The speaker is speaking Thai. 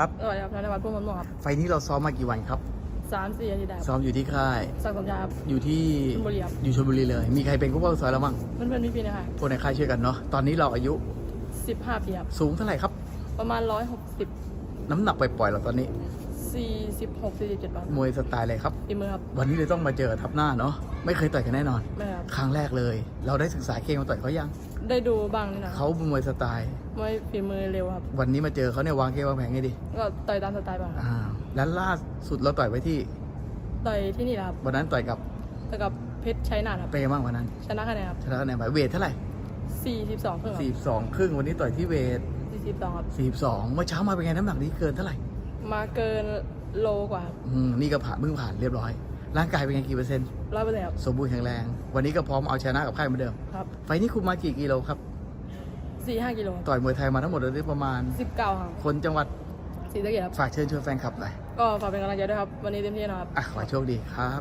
ครับสวัสดีครับนายวัฒน์พุ่มมะม่วงครับไฟล์นี้เราซ้อมมากี่วันครับสามสี่อาทิตย์ได้ครับซ้อมอยู่ที่ค่ายสังสมชายครับ อยู่ที่ชลบุรีครับ อยู่ชลบุรีเลย มีใครเป็นผู้เป้าซ้อมแล้วมั้งเพื่อนเพื่อนๆพี่ๆนะคะพวกในค่ายช่วยกันเนาะตอนนี้เราอายุสิบห้าปีครับ สูงเท่าไหร่ครับ ประมาณร้อยหกสิบน้ำหนักปล่อยๆเราตอนนี้ สี่สิบหกสี่สิบเจ็ดบาทมวยสไตล์อะไรครับ ตีมือครับวันนี้เลยต้องมาเจอทับหน้าเนาะไม่เคยต่อยกันแน่นอน ไม่ครับครั้งแรกเลย เราได้ศึกษาเกมมาต่อยเขายัง ได้ดูบ้างนี่นะเขาเป็นมวยสไตล์มวยฝีมือเร็วครับ วันนี้มาเจอเขาเนี่ยวางเกมวางแผนไงดีก็ต่อยตามสไตล์บ้างครับอ่าแล้วล่าสุดเราต่อยไว้ที่ต่อยที่นี่แหละครับวันนั้นต่อยกับแต่กับเพชรชัยนาทครับเปย์มากวันนั้น ชนะคะแนนครับชนะคะแนนไปเวทเท่าไหร่สี่สิบสองครึ่งครับสี่สองครึ่งวันนี้ต่อยที่เวทสี่สิบสองครับสี่สองเมื่อเช้ามาเป็นไงน้ำหนักนี้เกินเท่าไหร่ มาเกินโลกว่าครับอืมนี่ก็ผ่านเพิ่งผ่านเรียบร้อย ร่างกายเป็นไงกี่เปอร์เซ็นต์ร้อยเปอร์เซ็นต์ครับ สมบูรณ์แข็งแรง วันนี้ก็พร้อมเอาชนะกับค่ายเหมือนเดิม ครับไฟล์นี้คุมมากี่กิโลครับ สี่ห้ากิโลต่อยมวยไทยมาทั้งหมดเลยประมาณ สิบเก้าครั้งคนจังหวัดสี่ตะเกียบครับ ฝากเชิญชวนแฟนคลับหน่อยก็ฝากเป็นกำลังใจด้วยครับ วันนี้เต็มที่นะครับ อะขอให้โชคดีครับ